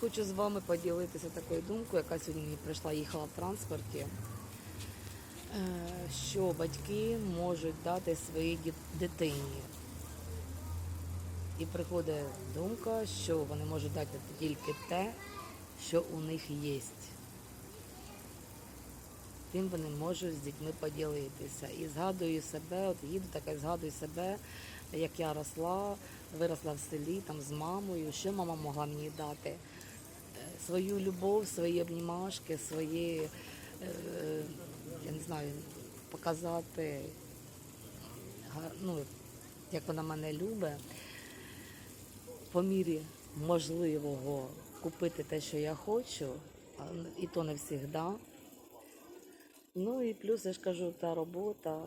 Хочу з вами поділитися такою думкою, яка сьогодні мені прийшла, їхала в транспорті, е, що батьки можуть дати своїй дитині. І приходить думка, що вони можуть дати тільки те, що у них є. Тим вони можуть з дітьми поділитися. І згадую себе, от їду така, згадую себе, як я росла, виросла в селі там з мамою. Що мама могла мені дати? Свою любов, свої обнімашки, свої, е, я не знаю, показати, ну, як вона мене любить, по мірі можливого купити те, що я хочу, і то не завжди. Ну і плюс я ж кажу, та робота,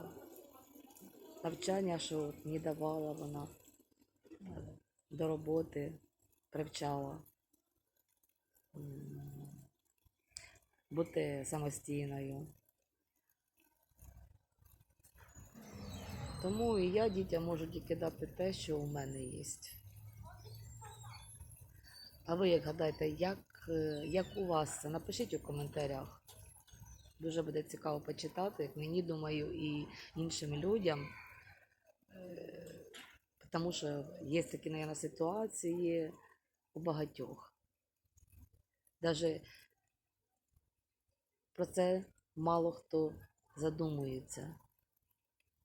навчання, що мені давала вона до роботи, привчала. Бути самостійною. Тому і я дітям можу тільки дати те, що у мене є. А ви як гадаєте, як, е, як у вас це? Напишіть у коментарях. Дуже буде цікаво почитати, як мені думаю, і іншим людям. Е, Тому що є такі, мабуть, ситуації у багатьох. Даже про це мало хто задумується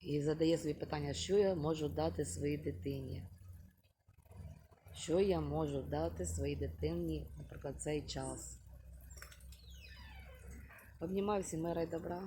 і задає собі питання, що я можу дати своїй дитині. Що я можу дати своїй дитині, наприклад, цей час. Обнімаю всім мира і добра.